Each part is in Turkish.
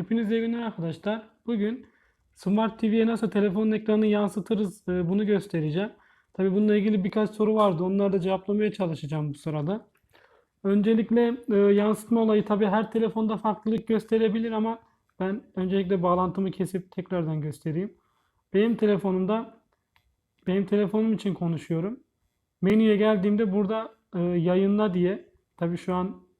Hepinize iyi günler arkadaşlar. Bugün Smart TV'ye nasıl telefonun ekranını yansıtırız e, bunu göstereceğim. Tabii bununla ilgili birkaç soru vardı. Onları da cevaplamaya çalışacağım bu sırada. Öncelikle e, yansıtma olayı tabii her telefonda farklılık gösterebilir ama ben öncelikle bağlantımı kesip tekrardan göstereyim. Benim telefonumda benim telefonum için konuşuyorum. Menüye geldiğimde burada e, yayınla diye tabii şu an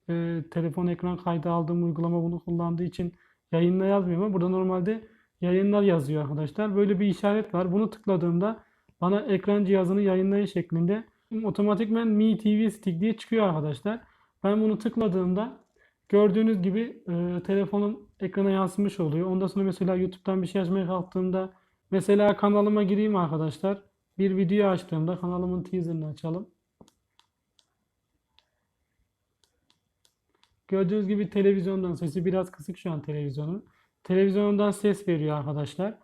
telefon ekran kaydı aldığım uygulama bunu kullandığı için yayınla yazmıyor ama burada normalde yayınlar yazıyor arkadaşlar. Böyle bir işaret var. Bunu tıkladığımda bana ekran cihazını yayınlayın şeklinde otomatikmen Mi TV Stick diye çıkıyor arkadaşlar. Ben bunu tıkladığımda gördüğünüz gibi e, telefonum ekrana yansımış oluyor. Ondan sonra mesela YouTube'dan bir şey açmaya kalktığımda mesela kanalıma gireyim arkadaşlar. Bir video açtığımda kanalımın teaserını açalım. Gördüğünüz gibi televizyondan sesi biraz kısık şu an televizyonun. Televizyondan ses veriyor arkadaşlar.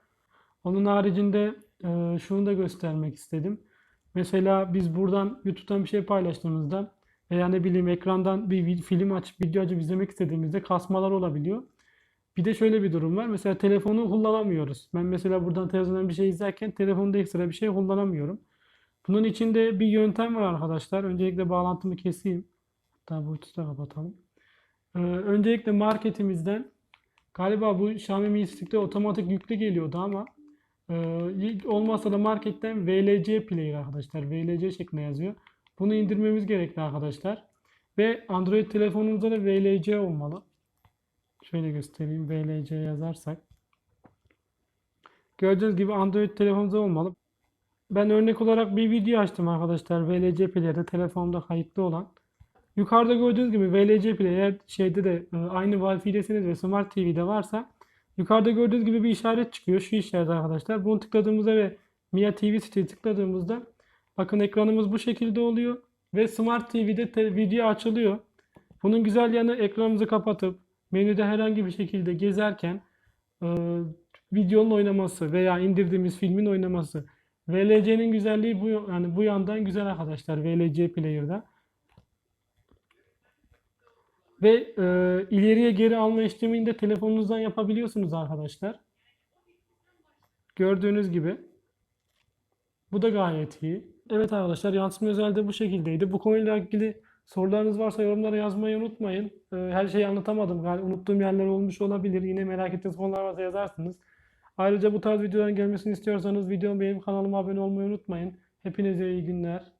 Onun haricinde e, şunu da göstermek istedim. Mesela biz buradan YouTube'dan bir şey paylaştığımızda veya ne bileyim ekrandan bir film açıp video açıp izlemek istediğimizde kasmalar olabiliyor. Bir de şöyle bir durum var. Mesela telefonu kullanamıyoruz. Ben mesela buradan televizyondan bir şey izlerken telefonda ekstra bir şey kullanamıyorum. Bunun için de bir yöntem var arkadaşlar. Öncelikle bağlantımı keseyim. Hatta Bluetooth'u da kapatalım. Ee, öncelikle marketimizden galiba bu Xiaomi Mi Stick'te otomatik yüklü geliyordu ama e, olmazsa da marketten VLC Player arkadaşlar. VLC şeklinde yazıyor. Bunu indirmemiz gerekli arkadaşlar. Ve Android telefonumuzda da VLC olmalı. Şöyle göstereyim. VLC yazarsak. Gördüğünüz gibi Android telefonumuzda olmalı. Ben örnek olarak bir video açtım arkadaşlar. VLC Player'de telefonumda kayıtlı olan. Yukarıda gördüğünüz gibi VLC Player şeyde de e, aynı Wi-Fi'desiniz ve Smart TV'de varsa yukarıda gördüğünüz gibi bir işaret çıkıyor. Şu işaret arkadaşlar. Bunu tıkladığımızda ve Mia TV Stick'i tıkladığımızda bakın ekranımız bu şekilde oluyor ve Smart TV'de video açılıyor. Bunun güzel yanı ekranımızı kapatıp menüde herhangi bir şekilde gezerken e, videonun oynaması veya indirdiğimiz filmin oynaması. VLC'nin güzelliği bu yani bu yandan güzel arkadaşlar VLC Player'da. Ve e, ileriye geri alma işlemini de telefonunuzdan yapabiliyorsunuz arkadaşlar. Gördüğünüz gibi. Bu da gayet iyi. Evet arkadaşlar yansıma özelde bu şekildeydi. Bu konuyla ilgili sorularınız varsa yorumlara yazmayı unutmayın. E, her şeyi anlatamadım. Yani unuttuğum yerler olmuş olabilir. Yine merak ettiğiniz konular varsa yazarsınız. Ayrıca bu tarz videoların gelmesini istiyorsanız videomu beğenip kanalıma abone olmayı unutmayın. Hepinize iyi günler.